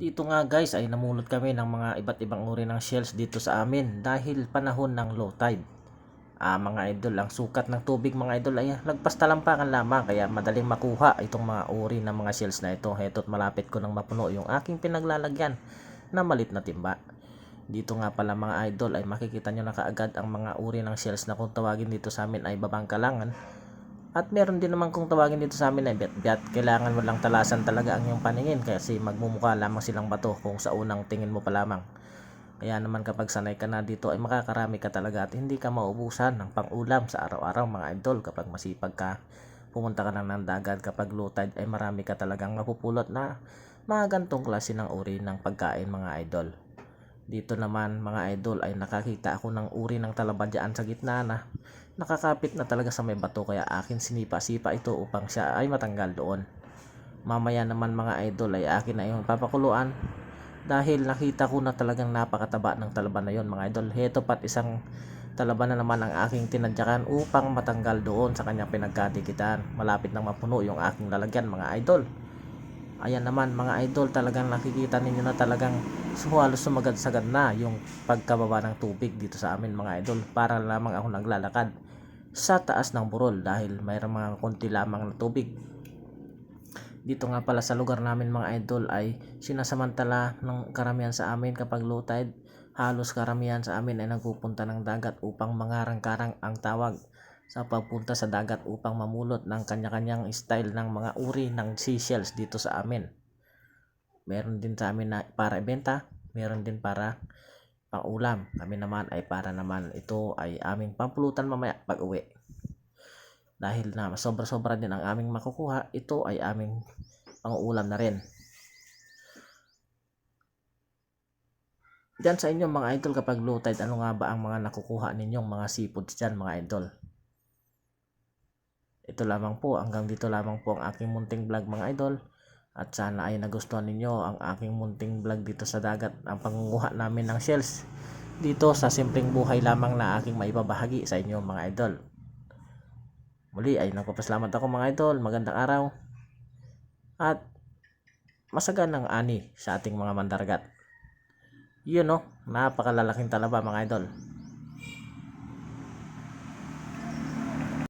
Dito nga guys ay namulot kami ng mga iba't ibang uri ng shells dito sa amin dahil panahon ng low tide. Ah, mga idol, ang sukat ng tubig mga idol ay lagpas talampakan lamang kaya madaling makuha itong mga uri ng mga shells na ito. Heto't malapit ko nang mapuno yung aking pinaglalagyan na malit na timba. Dito nga pala mga idol ay makikita nyo na kaagad ang mga uri ng shells na kung tawagin dito sa amin ay babangkalangan. At meron din naman kung tawagin dito sa amin ay biat-biat. Kailangan mo lang talasan talaga ang iyong paningin kasi magmumukha lamang silang bato kung sa unang tingin mo pa lamang. Kaya naman kapag sanay ka na dito ay makakarami ka talaga at hindi ka maubusan ng pang-ulam sa araw-araw mga idol kapag masipag ka. Pumunta ka lang ng dagat kapag low tide ay marami ka talagang mapupulot na mga gantong klase ng uri ng pagkain mga idol. Dito naman mga idol ay nakakita ako ng uri ng talabadyaan sa gitna na nakakapit na talaga sa may bato kaya akin sinipa-sipa ito upang siya ay matanggal doon. Mamaya naman mga idol ay akin na yung papakuluan dahil nakita ko na talagang napakataba ng talaban na yon mga idol. Heto pat isang talaban na naman ang aking tinadyakan upang matanggal doon sa kanyang pinagkadikitan. Malapit nang mapuno yung aking lalagyan mga idol. Ayan naman mga idol talagang nakikita ninyo na talagang halos sumagad-sagad na yung pagkababa ng tubig dito sa amin mga idol para lamang ako naglalakad sa taas ng burol dahil mayroong mga konti lamang na tubig. Dito nga pala sa lugar namin mga idol ay sinasamantala ng karamihan sa amin kapag low tide halos karamihan sa amin ay nagpupunta ng dagat upang mangarang-karang ang tawag sa pagpunta sa dagat upang mamulot ng kanya-kanyang style ng mga uri ng seashells dito sa amin. Meron din sa amin na para ibenta, meron din para pang-ulam. Kami naman ay para naman ito ay aming pampulutan mamaya pag uwi. Dahil na sobra-sobra din ang aming makukuha, ito ay aming pang-ulam na rin. Diyan sa inyo mga idol kapag low tide, ano nga ba ang mga nakukuha ninyong mga seafoods dyan mga idol? Ito lamang po, hanggang dito lamang po ang aking munting vlog mga idol. At sana ay nagustuhan ninyo ang aking munting vlog dito sa dagat, ang pangunguha namin ng shells dito sa simpleng buhay lamang na aking maibabahagi sa inyo mga idol. Muli ay nagpapasalamat ako mga idol, magandang araw. At masaganang ani sa ating mga mandargat. Yun no, napakalalaking talaba mga idol.